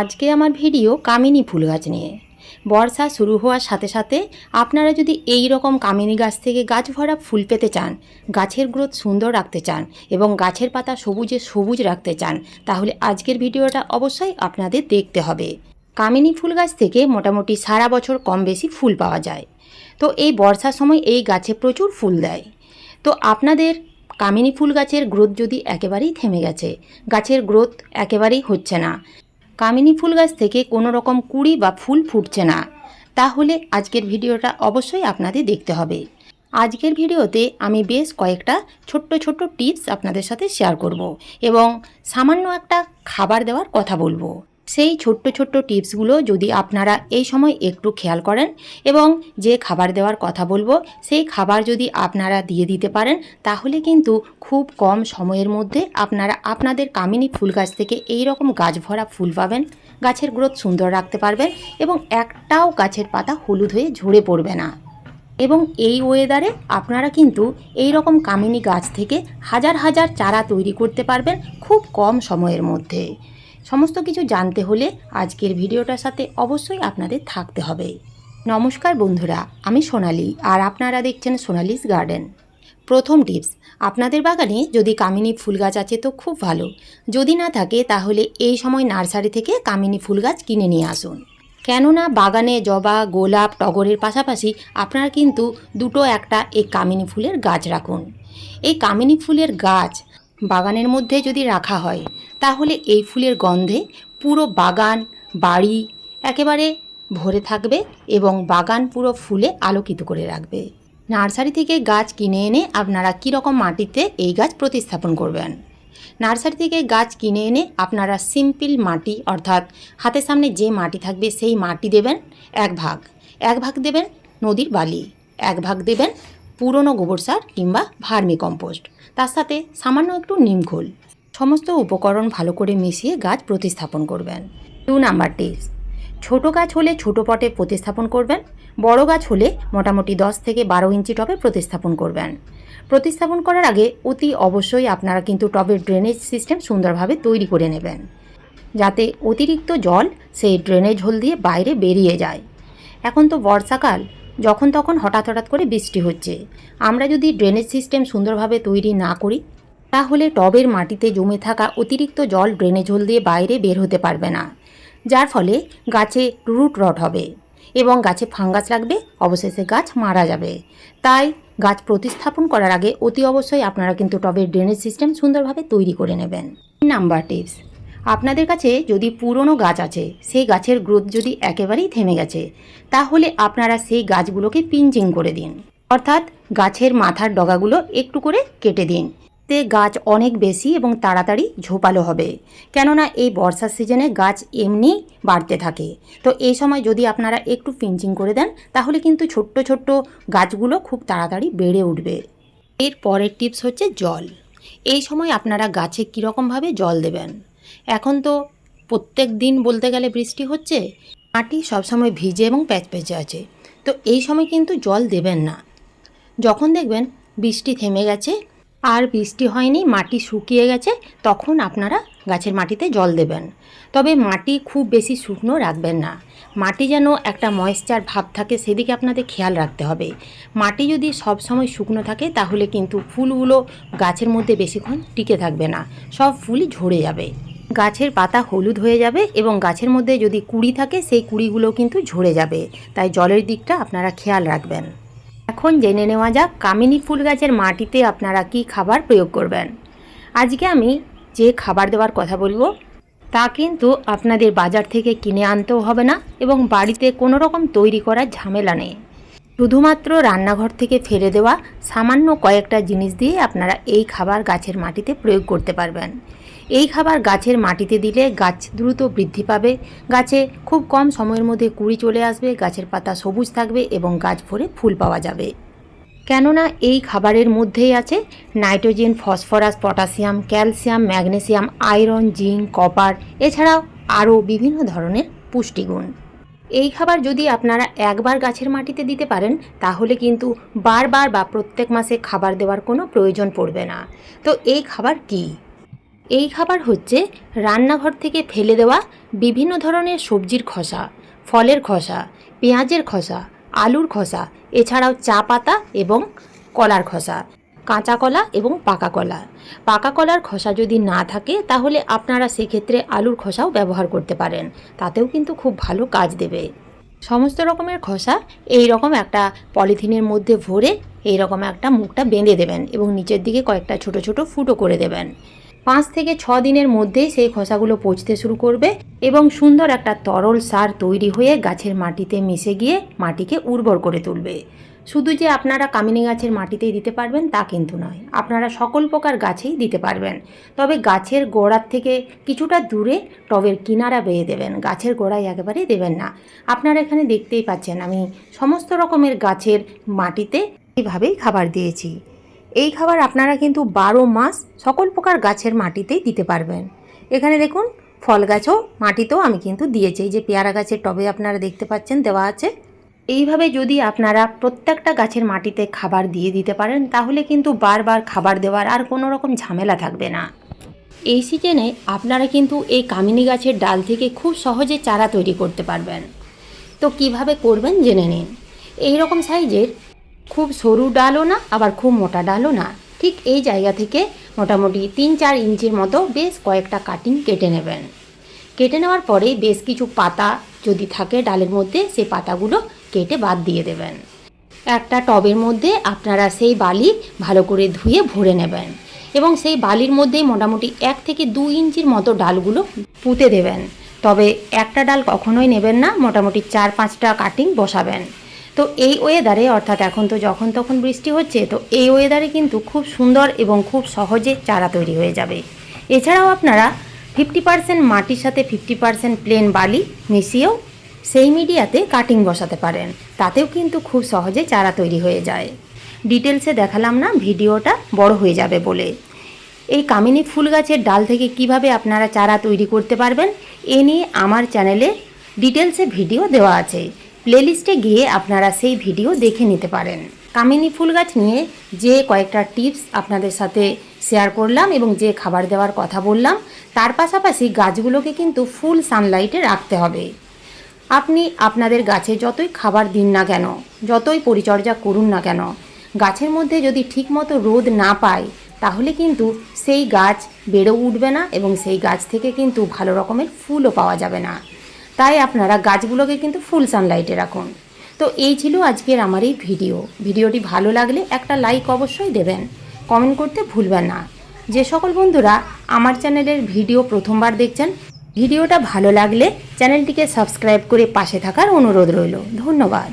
আজকে আমার ভিডিও কামিনী ফুল গাছ নিয়ে। বর্ষা শুরু হওয়ার সাথে সাথে আপনারা যদি এই রকম কামিনী গাছ থেকে গাছ ভরা ফুল পেতে চান, গাছের গ্রোথ সুন্দর রাখতে চান এবং গাছের পাতা সবুজে সবুজ রাখতে চান, তাহলে আজকের ভিডিওটা অবশ্যই আপনাদের দেখতে হবে। কামিনী ফুল গাছ থেকে মোটামুটি সারা বছর কম বেশি ফুল পাওয়া যায়। তো এই বর্ষার সময় এই গাছে প্রচুর ফুল দেয়। তো আপনাদের কামিনী ফুল গাছের গ্রোথ যদি একেবারেই থেমে গেছে, গাছের গ্রোথ একেবারেই হচ্ছে না কামিনী ফুল গাছ থেকে কোনো রকম কুড়ি বা ফুল ফুটছে না। তাহলে আজকের ভিডিওটা অবশ্যই আপনাদের দেখতে হবে। আজকের ভিডিওতে আমি বেশ কয়েকটা ছোট্ট ছোট্ট টিপস আপনাদের সাথে শেয়ার করব এবং সামান্য একটা খাবার দেওয়ার কথা বলব। সেই ছোট্ট ছোট্ট টিপসগুলো যদি আপনারা এই সময় একটু খেয়াল করেন এবং যে খাবার দেওয়ার কথা বলব, সেই খাবার যদি আপনারা দিয়ে দিতে পারেন, তাহলে কিন্তু খুব কম সময়ের মধ্যে আপনারা আপনাদের কামিনী ফুল গাছ থেকে এই রকম গাছ ভরা ফুল পাবেন। গাছের গ্রোথ সুন্দর রাখতে পারবেন এবং একটাও গাছের পাতা হলুদ হয়ে ঝরে পড়বে না। এবং এই ওয়েদারে আপনারা কিন্তু এই রকম কামিনী গাছ থেকে হাজার হাজার চারা তৈরি করতে পারবেন খুব কম সময়ের মধ্যে। সমস্ত কিছু জানতে হলে আজকের ভিডিওটার সাথে অবশ্যই আপনাদের থাকতে হবে। নমস্কার বন্ধুরা, আমি সোনালি আর আপনারা দেখছেন সোনালিস গার্ডেন। প্রথম টিপস, আপনাদের বাগানে যদি কামিনী ফুল গাছ আছে তো খুব ভালো। যদি না থাকে তাহলে এই সময় নার্সারি থেকে কামিনী ফুল গাছ কিনে নিয়ে আসুন। কেননা বাগানে জবা, গোলাপ, টগরের পাশাপাশি আপনারা কিন্তু দুটো একটা এই কামিনী ফুলের গাছ রাখুন। এই কামিনী ফুলের গাছ বাগানের মধ্যে যদি রাখা হয় তাহলে এই ফুলের গন্ধে পুরো বাগান, বাড়ি একেবারে ভরে থাকবে এবং বাগান পুরো ফুলে আলোকিত করে রাখবে। নার্সারি থেকে গাছ কিনে এনে আপনারা কীরকম মাটিতে এই গাছ প্রতিস্থাপন করবেন? নার্সারি থেকে গাছ কিনে এনে আপনারা সিম্পল মাটি, অর্থাৎ হাতের সামনে যে মাটি থাকবে সেই মাটি দেবেন এক ভাগ। এক ভাগ দেবেন নদীর বালি, এক ভাগ দেবেন পুরনো গোবর সার কিংবা ভার্মি কম্পোস্ট। তার সাথে সামান্য একটু নিমখোল সমস্ত উপকরণ ভালো করে মিশিয়ে গাছ প্রতিস্থাপন করবেন। দু নাম্বার টিপস, ছোট গাছ হলে ছোট পটে প্রতিস্থাপন করবেন, বড় গাছ হলে মোটামুটি দশ থেকে বারো ইঞ্চি টবে প্রতিস্থাপন করবেন। প্রতিস্থাপন করার আগে অতি অবশ্যই আপনারা কিন্তু টবের ড্রেনেজ সিস্টেম সুন্দরভাবে তৈরি করে নেবেন, যাতে অতিরিক্ত জল সেই ড্রেনেজ হোল দিয়ে বাইরে বেরিয়ে যায়। এখন তো বর্ষাকাল, যখন তখন হঠাৎ হঠাৎ করে বৃষ্টি হচ্ছে। আমরা যদি ড্রেনেজ সিস্টেম সুন্দরভাবে তৈরি না করি তাহলে টবের মাটিতে জমে থাকা অতিরিক্ত জল ড্রেনে ঝোল দিয়ে বাইরে বের হতে পারবে না। যার ফলে গাছে রুট রট হবে এবং গাছে ফাঙ্গাস লাগবে, অবশেষে গাছ মারা যাবে। তাই গাছ প্রতিস্থাপন করার আগে অতি অবশ্যই আপনারা কিন্তু টবের ড্রেনেজ সিস্টেম সুন্দরভাবে তৈরি করে নেবেন। নাম্বার টিপস, আপনাদের কাছে যদি পুরনো গাছ আছে, সেই গাছের গ্রোথ যদি একেবারেই থেমে গেছে, তাহলে আপনারা সেই গাছগুলোকে পিঞ্চিং করে দিন। অর্থাৎ গাছের মাথার ডগাগুলো একটু করে কেটে দিন। তে গাছ অনেক বেশি এবং তাড়াতাড়ি ঝোপালো হবে। কেননা এই বর্ষার সিজনে গাছ এমনি বাড়তে থাকে। তো এই সময় যদি আপনারা একটু পিঞ্চিং করে দেন, তাহলে কিন্তু ছোট্ট ছোট্ট গাছগুলো খুব তাড়াতাড়ি বেড়ে উঠবে। এর পরের টিপস হচ্ছে জল। এই সময় আপনারা গাছে কীরকমভাবে জল দেবেন? এখন তো প্রত্যেক দিন বলতে গেলে বৃষ্টি হচ্ছে, মাটি সবসময় ভিজে এবং প্যাচপ্যাচে আছে। তো এই সময় কিন্তু জল দেবেন না। যখন দেখবেন বৃষ্টি থেমে গেছে আর বৃষ্টি হয়নি, মাটি শুকিয়ে গেছে, তখন আপনারা গাছের মাটিতে জল দেবেন। তবে মাটি খুব বেশি শুকনো রাখবেন না। মাটি যেন একটা ময়েশ্চার ভাব থাকে, সেদিকে আপনাদের খেয়াল রাখতে হবে। মাটি যদি সব সময় শুকনো থাকে, তাহলে কিন্তু ফুলগুলো গাছের মধ্যে বেশিক্ষণ টিকে থাকবে না। সব ফুলই ঝরে যাবে। গাছের পাতা হলুদ হয়ে যাবে এবং গাছের মধ্যে যদি কুড়ি থাকে, সেই কুড়িগুলো কিন্তু ঝরে যাবে। তাই জলের দিকটা আপনারা খেয়াল রাখবেন। এখন জেনে নেওয়া যাক কামিনী ফুল গাছের মাটিতে আপনারা কি খাবার প্রয়োগ করবেন। আজকে আমি যে খাবার দেওয়ার কথা বলব, তা কিন্তু আপনাদের বাজার থেকে কিনে আনতেও হবে না এবং বাড়িতে কোনো রকম তৈরি করার ঝামেলা নেই। শুধুমাত্র রান্নাঘর থেকে ফেলে দেওয়া সামান্য কয়েকটা জিনিস দিয়ে আপনারা এই খাবার গাছের মাটিতে প্রয়োগ করতে পারবেন। এই খাবার গাছের মাটিতে দিলে গাছ দ্রুত বৃদ্ধি পাবে। গাছে খুব কম সময়ের মধ্যে কুড়ি চলে আসবে, গাছের পাতা সবুজ থাকবে এবং গাছ ভরে ফুল পাওয়া যাবে। কেননা এই খাবারের মধ্যেই আছে nitrogen, phosphorus, potassium, calcium, magnesium, iron, zinc, copper, এছাড়াও আরও বিভিন্ন ধরনের পুষ্টিগুণ। এই খাবার যদি আপনারা একবার গাছের মাটিতে দিতে পারেন, তাহলে কিন্তু বারবার বা প্রত্যেক মাসে খাবার দেওয়ার কোনো প্রয়োজন পড়বে না। তো এই খাবার কি? এই খাবার হচ্ছে রান্নাঘর থেকে ফেলে দেওয়া বিভিন্ন ধরনের সবজির খোসা, ফলের খোসা, পেঁয়াজের খোসা, আলুর খোসা, এছাড়াও চা পাতা এবং কলার খোসা, কাঁচা কলা এবং পাকা কলা। পাকা কলার খোসা যদি না থাকে, তাহলে আপনারা সেক্ষেত্রে আলুর খোসাও ব্যবহার করতে পারেন। তাতেও কিন্তু খুব ভালো কাজ দেবে। সমস্ত রকমের খোসা এই রকম একটা পলিথিনের মধ্যে ভরে এই রকম একটা মুখটা বেঁধে দেবেন এবং নিচের দিকে কয়েকটা ছোট ছোট ফুটো করে দেবেন। পাঁচ থেকে ছ দিনের মধ্যেই সেই খোসাগুলো পচতে শুরু করবে এবং সুন্দর একটা তরল সার তৈরি হয়ে গাছের মাটিতে মিশে গিয়ে মাটিকে উর্বর করে তুলবে। শুধু যে আপনারা কামিনী গাছের মাটিতেই দিতে পারবেন তা কিন্তু নয়, আপনারা সকল প্রকার গাছেই দিতে পারবেন। তবে গাছের গোড়ার থেকে কিছুটা দূরে টবের কিনারা বেয়ে দেবেন, গাছের গোড়ায় একেবারেই দেবেন না। আপনারা এখানে দেখতেই পাচ্ছেন, আমি সমস্ত রকমের গাছের মাটিতে এইভাবেই খাবার দিয়েছি। এই খাবার আপনারা কিন্তু বারো মাস সকল প্রকার গাছের মাটিতেই দিতে পারবেন। এখানে দেখুন, ফল গাছও মাটিতেও আমি কিন্তু দিয়েছি। যে পেয়ারা গাছের টবে আপনারা দেখতে পাচ্ছেন, দেওয়া আছে। এইভাবে যদি আপনারা প্রত্যেকটা গাছের মাটিতে খাবার দিয়ে দিতে পারেন, তাহলে কিন্তু বারবার খাবার দেওয়ার আর কোনো রকম ঝামেলা থাকবে না। এই সিজনে আপনারা কিন্তু এই কামিনী গাছের ডাল থেকে খুব সহজে চারা তৈরি করতে পারবেন। তো কীভাবে করবেন, জেনে নিন। এই রকম সাইজের খুব সরু ডালও না, আবার খুব মোটা ডালও না। ঠিক এই জায়গা থেকে মোটামুটি তিন চার ইঞ্চির মতো বেশ কয়েকটা কাটিং কেটে নেবেন। কেটে নেওয়ার পরে বেশ কিছু পাতা যদি থাকে ডালের মধ্যে সেই পাতাগুলো কেটে বাদ দিয়ে দেবেন। একটা টবের মধ্যে আপনারা সেই বালি ভালো করে ধুয়ে ভরে নেবেন এবং সেই বালির মধ্যেই মোটামুটি এক থেকে দু ইঞ্চির মতো ডালগুলো পুঁতে দেবেন। তবে একটা ডাল কখনোই নেবেন না, মোটামুটি চার পাঁচটা কাটিং বসাবেন। তো এই ওয়েদারে অর্থাৎ এখন তো যখন তখন বৃষ্টি হচ্ছে, তো এই ওয়েদারে কিন্তু খুব সুন্দর এবং খুব সহজে চারা তৈরি হয়ে যাবে। এছাড়াও আপনারা ফিফটি পার্সেন্ট মাটির সাথে ফিফটি পার্সেন্ট প্লেন বালি মিশিয়েও সেই মিডিয়াতে কাটিং বসাতে পারেন। তাতেও কিন্তু খুব সহজে চারা তৈরি হয়ে যায়। ডিটেলসে দেখালাম না, ভিডিওটা বড় হয়ে যাবে বলে। এই কামিনী ফুল গাছের ডাল থেকে কীভাবে আপনারা চারা তৈরি করতে পারবেন, এ নিয়ে আমার চ্যানেলে ডিটেলসে ভিডিও দেওয়া আছে। প্লেলিস্টে গিয়ে আপনারা সেই ভিডিও দেখে নিতে পারেন। কামিনী ফুল গাছ নিয়ে যে কয়েকটা টিপস আপনাদের সাথে শেয়ার করলাম এবং যে খাবার দেওয়ার কথা বললাম, তার পাশাপাশি গাছগুলোকে কিন্তু ফুল সানলাইটে রাখতে হবে। আপনি আপনাদের গাছে যতই খাবার দিন না কেন, যতই পরিচর্যা করুন না কেন, গাছের মধ্যে যদি ঠিকমতো রোদ না পায়, তাহলে কিন্তু সেই গাছ বেড়ে উঠবে না এবং সেই গাছ থেকে কিন্তু ভালো রকমের ফুলও পাওয়া যাবে না। তাই আপনারা গাছগুলোকে কিন্তু ফুল সানলাইটে রাখুন। তো এই ছিল আজকের আমার এই ভিডিও। ভিডিওটি ভালো লাগলে একটা লাইক অবশ্যই দেবেন। কমেন্ট করতে ভুলবেন না। যে সকল বন্ধুরা আমার চ্যানেলের ভিডিও প্রথমবার দেখছেন, ভিডিওটা ভালো লাগলে চ্যানেলটিকে সাবস্ক্রাইব করে পাশে থাকার অনুরোধ রইল। ধন্যবাদ।